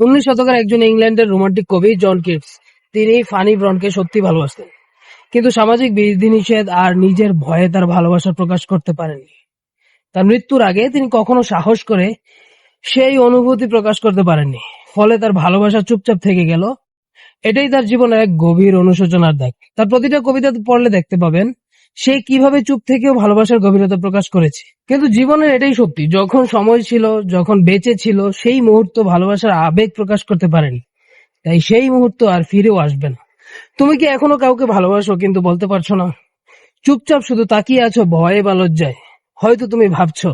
উনিশ শতকের একজন ইংল্যান্ডের রোমান্টিক কবি, জন কিটস তিনি ফানি ব্রনকে সত্যি ভালোবাসতেন। কিন্তু সামাজিক বিধিনিষেধ আর নিজের ভয়ে তার ভালোবাসা প্রকাশ করতে পারেননি। তার মৃত্যুর আগে তিনি কখনো সাহস করে সেই অনুভূতি প্রকাশ করতে পারেননি। ফলে তার ভালোবাসা চুপচাপ থেকে গেল। এটাই তার জীবনের এক গভীর অনুশোচনার দাগ। তার প্রতিটা কবিতা পড়লে দেখতে পাবেন সে কীভাবে চুপ থেকেও ভালোবাসার গভীরতা প্রকাশ করেছে? কিন্তু জীবনের এটাই সত্যি, যখন সময় ছিল, যখন বেঁচে ছিল, সেই মুহূর্ত ভালোবাসার আবেগ প্রকাশ করতে পারেনি। তাই সেই মুহূর্ত আর ফিরেও আসবে না। তুমি কি এখনও কাউকে ভালোবাসো কিন্তু বলতে পারছ না? চুপচাপ শুধু তাকিয়ে আছো ভয়ে বা লজ্জায়। হয়তো তুমি ভাবছ,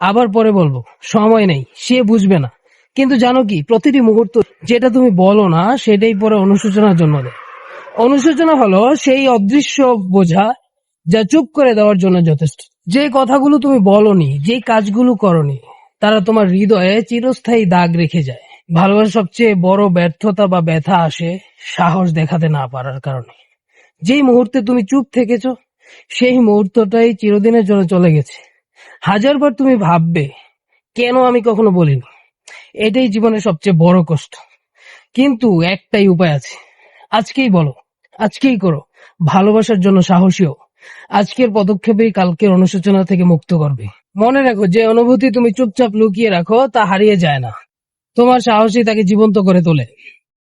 আবার পরে বলব, সময় নেই, সে বুঝবে না। কিন্তু জানো কি, প্রতিটি মুহূর্ত যেটা তুমি বলো না, সেটাই পরে অনুশোচনার জন্য দেয়। অনুশোচনা হলো সেই অদৃশ্য বোঝা যা চুপ করে দেওয়ার জন্য যথেষ্ট। যে কথাগুলো তুমি বলনি, যে কাজগুলো করনি, তারা তোমার হৃদয়ে চিরস্থায়ী দাগ রেখে যায়। ভালোবাসার সবচেয়ে বড় ব্যর্থতা বা ব্যথা আসে সাহস দেখাতে না পারার কারণে। যেই মুহূর্তে তুমি চুপ থেকেছো, সেই মুহূর্তটাই চিরদিনের জন্য চলে গেছে। হাজারবার তুমি ভাববে, কেন আমি কখনো বলিনি? এটাই জীবনের সবচেয়ে বড় কষ্ট। কিন্তু একটাই উপায় আছে। আজকেই বলো, আজকেই করো। ভালোবাসার জন্য সাহসী হও। আজকের পদক্ষেপেই কালকের অনুশোচনা থেকে মুক্ত করবে। মনে রাখো, যে অনুভূতি তুমি চুপচাপ লুকিয়ে রাখো, তা হারিয়ে যায় না। তোমার সাহসই তাকে জীবন্ত করে তোলে।